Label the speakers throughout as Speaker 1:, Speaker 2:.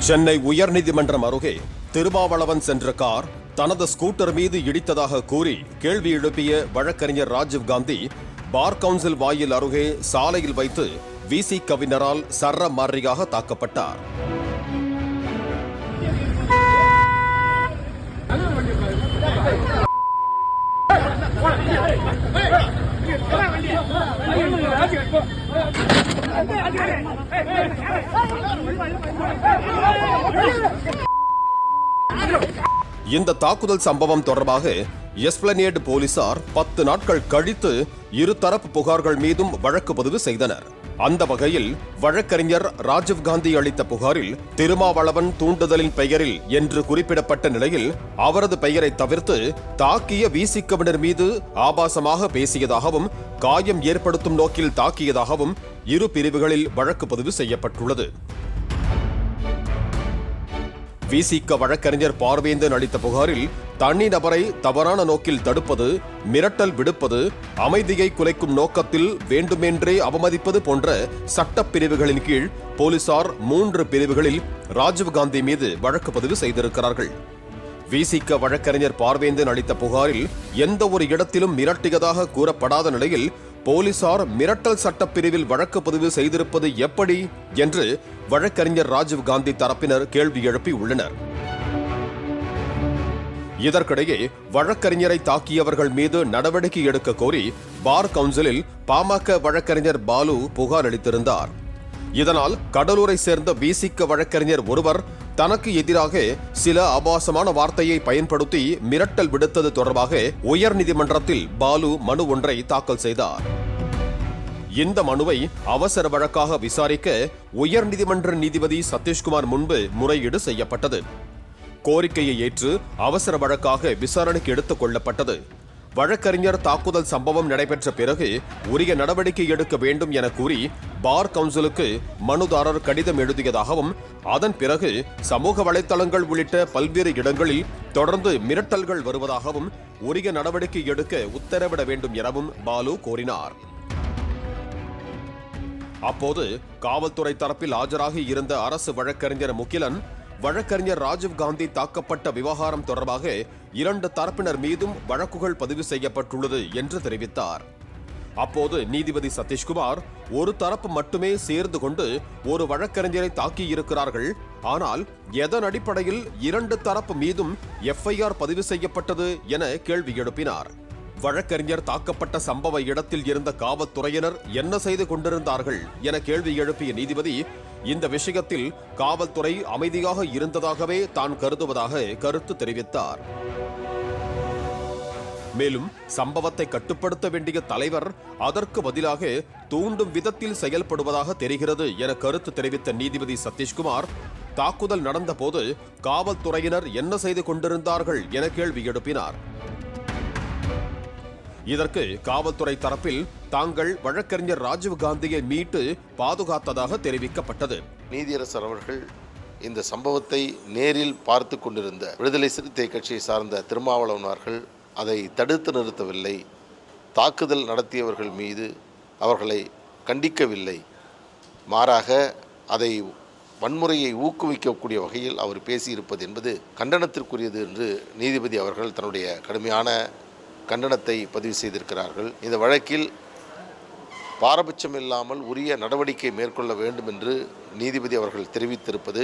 Speaker 1: சென்னை உயர்நீதிமன்றம் அருகே திருமாவளவன் சென்ற கார் தனது ஸ்கூட்டர் மீது இடித்ததாக கூறி கேள்வி எழுப்பிய வழக்கறிஞர் ராஜீவ் காந்தி பார் கவுன்சில் வாயில் அருகே சாலையில் வைத்து விசி கவினரால் சர்ற மாறியாக தாக்கப்பட்டார் இந்த தாக்குதல் சம்பவம் தொடர்பாக எஸ்பிளனேட் போலீசார் பத்து நாட்கள் கழித்து இருதரப்பு புகார்கள் மீதும் வழக்கு பதிவு செய்தனர். அந்த வகையில் வழக்கறிஞர் ராஜீவ் காந்தி அளித்த புகாரில் திருமாவளவன் தூண்டுதலின் பெயரில் என்று குறிப்பிடப்பட்ட நிலையில் அவரது பெயரை தவிர்த்து தாக்கிய விசிக்கவினர் மீது ஆபாசமாக பேசியதாகவும் காயம் ஏற்படுத்தும் நோக்கில் தாக்கியதாகவும் இரு பிரிவுகளில் வழக்கு பதிவு செய்யப்பட்டுள்ளது. விசிக வழக்கறிஞர் பார்வேந்தன் அளித்த புகாரில் தனி நபரை தவறான நோக்கில் தடுப்பது மிரட்டல் விடுப்பது அமைதியை குலைக்கும் நோக்கத்தில் வேண்டுமென்றே அவமதிப்பது போன்ற சட்டப் பிரிவுகளின் கீழ் போலீசார் மூன்று பிரிவுகளில் ராஜீவ்காந்தி மீது வழக்கு பதிவு செய்திருக்கிறார்கள். விசிக வழக்கறிஞர் பார்வேந்தன் அளித்த புகாரில் எந்த ஒரு இடத்திலும் மிரட்டியதாக கூறப்படாத நிலையில் போலீசார் மிரட்டல் சட்டப்பிரிவில் வழக்கு பதிவு செய்திருப்பது எப்படி என்று வழக்கறிஞர் ராஜீவ் காந்தி தரப்பினர் கேள்வி எழுப்பி உள்ளனர். இதற்கிடையே வழக்கறிஞரை தாக்கியவர்கள் மீது நடவடிக்கை எடுக்க கோரி பார் கவுன்சிலில் பாமக வழக்கறிஞர் பாலு புகார் அளித்திருந்தார். இதனால் கடலூரை சேர்ந்த விசிக்க வழக்கறிஞர் ஒருவர் தனக்கு எதிராக சில ஆபாசமான வார்த்தையை பயன்படுத்தி மிரட்டல் விடுத்தது தொடர்பாக உயர்நீதிமன்றத்தில் பாலு மனு ஒன்றை தாக்கல் செய்தார். இந்த மனுவை அவசர வழக்காக விசாரிக்க உயர்நீதிமன்ற நீதிபதி சதீஷ்குமார் முன்பு முறையீடு செய்யப்பட்டது. கோரிக்கையை ஏற்று அவசர வழக்காக விசாரணைக்கு எடுத்துக் கொள்ளப்பட்டது. வழக்கறிஞர் தாக்குதல் சம்பவம் நடைபெற்ற பிறகு உரிய நடவடிக்கை எடுக்க வேண்டும் என கூறி பார் கவுன்சிலுக்கு மனுதாரர் கடிதம் எழுதியதாகவும் அதன் பிறகு சமூக வலைத்தளங்கள் உள்ளிட்ட பல்வேறு இடங்களில் தொடர்ந்து மிரட்டல்கள் வருவதாகவும் உரிய நடவடிக்கை எடுக்க உத்தரவிட வேண்டும் எனவும் பாலு கோரினார். அப்போது காவல்துறை தரப்பில் ஆஜராகி இருந்த அரசு வழக்கறிஞர் முகிலன் வழக்கறிஞர் ராஜீவ் காந்தி தாக்கப்பட்ட விவகாரம் தொடர்பாக இரண்டு தரப்பினர் மீதும் வழக்குகள் பதிவு செய்யப்பட்டுள்ளது என்று தெரிவித்தார். அப்போது நீதிபதி சதீஷ்குமார் ஒரு தரப்பு மட்டுமே சேர்ந்து கொண்டு ஒரு வழக்கறிஞரை தாக்கியிருக்கிறார்கள். ஆனால் எதன் அடிப்படையில் இரண்டு தரப்பு மீதும் எஃப்ஐஆர் பதிவு செய்யப்பட்டது என கேள்வி எழுப்பினார். வழக்கறிஞர் தாக்கப்பட்ட சம்பவ இடத்தில் இருந்த காவல்துறையினர் என்ன செய்து கொண்டிருந்தார்கள் என கேள்வி எழுப்பிய நீதிபதி இந்த விஷயத்தில் காவல்துறை அமைதியாக இருந்ததாகவே தான் கருதுவதாக கருத்து தெரிவித்தார். மேலும் சம்பவத்தை கட்டுப்படுத்த வேண்டிய தலைவர் அதற்கு பதிலாக தூண்டும் விதத்தில் செயல்படுவதாக தெரிகிறது என கருத்து தெரிவித்த நீதிபதி சதீஷ்குமார் தாக்குதல் நடந்தபோது காவல்துறையினர் என்ன செய்து கொண்டிருந்தார்கள் என கேள்வி எழுப்பினார். இதற்கு காவல்துறை தரப்பில் தாங்கள் வழக்கறிஞர் ராஜீவ் காந்தியை மீட்டு பாதுகாத்ததாக தெரிவிக்கப்பட்டது.
Speaker 2: நீதியரசர் அவர்கள் இந்த சம்பவத்தை நேரில் பார்த்து கொண்டிருந்த விடுதலை சிறுத்தை கட்சியை சார்ந்த திருமாவளவனார்கள் அதை தடுத்து நிறுத்தவில்லை. தாக்குதல் நடத்தியவர்கள் மீது அவர்களை கண்டிக்கவில்லை. மாறாக அதை வன்முறையை ஊக்குவிக்கக்கூடிய வகையில் அவர் பேசியிருப்பது என்பது கண்டனத்திற்குரியது என்று நீதிபதி அவர்கள் தன்னுடைய கடுமையான கண்டனத்தை பதிவு செய்திருக்கிறார்கள். இந்த வழக்கில் பாரபட்சம் இல்லாமல் உரிய நடவடிக்கை மேற்கொள்ள வேண்டும் என்று நீதிபதி அவர்கள் தெரிவித்திருப்பது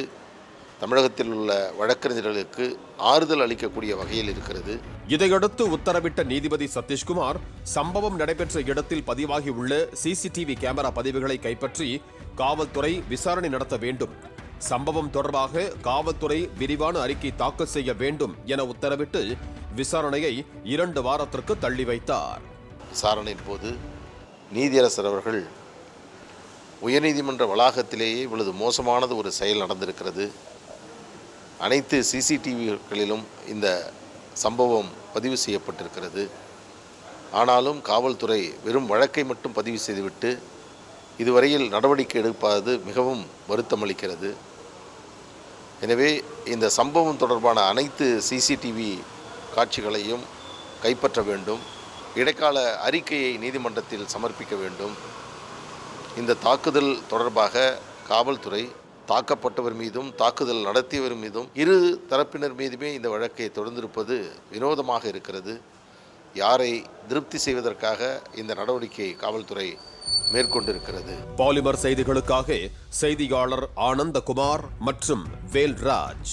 Speaker 2: தமிழகத்தில் உள்ள வழக்கறிஞர்களுக்கு ஆறுதல் அளிக்கக்கூடிய வகையில் இருக்கிறது.
Speaker 1: இதையடுத்து உத்தரவிட்ட நீதிபதி சதீஷ்குமார் சம்பவம் நடைபெற்ற இடத்தில் பதிவாகியுள்ள சிசிடிவி கேமரா பதிவுகளை கைப்பற்றி காவல்துறை விசாரணை நடத்த வேண்டும். சம்பவம் தொடர்பாக காவல்துறை விரிவான அறிக்கை தாக்கல் செய்ய வேண்டும் என உத்தரவிட்டு விசாரணையை இரண்டு வாரத்திற்கு தள்ளி வைத்தார்.
Speaker 2: விசாரணையின் போது நீதியரசர் அவர்கள் உயர்நீதிமன்ற வளாகத்திலேயே இவ்வளவு மோசமானது ஒரு செயல் நடந்திருக்கிறது. அனைத்து சிசிடிவிகளிலும் இந்த சம்பவம் பதிவு செய்யப்பட்டிருக்கிறது. ஆனாலும் காவல்துறை வெறும் வழக்கை மட்டும் பதிவு செய்துவிட்டு இதுவரையில் நடவடிக்கை எடுப்பது மிகவும் வருத்தமளிக்கிறது. எனவே இந்த சம்பவம் தொடர்பான அனைத்து சிசிடிவி காட்சிகளையும் கைப்பற்ற வேண்டும். இடைக்கால அறிக்கையை நீதிமன்றத்தில் சமர்ப்பிக்க வேண்டும். இந்த தாக்குதல் தொடர்பாக காவல்துறை தாக்கப்பட்டவர் மீதும் தாக்குதல் நடத்தியவர் மீதும் இரு தரப்பினர் மீதுமே இந்த வழக்கை தொடர்ந்திருப்பது வினோதமாக இருக்கிறது. யாரை திருப்தி செய்வதற்காக இந்த நடவடிக்கையை காவல்துறை மேற்கொண்டிருக்கிறது.
Speaker 1: பாலிமர் செய்திகளுக்காக செய்தியாளர் ஆனந்தகுமார் மற்றும் வேல்ராஜ்.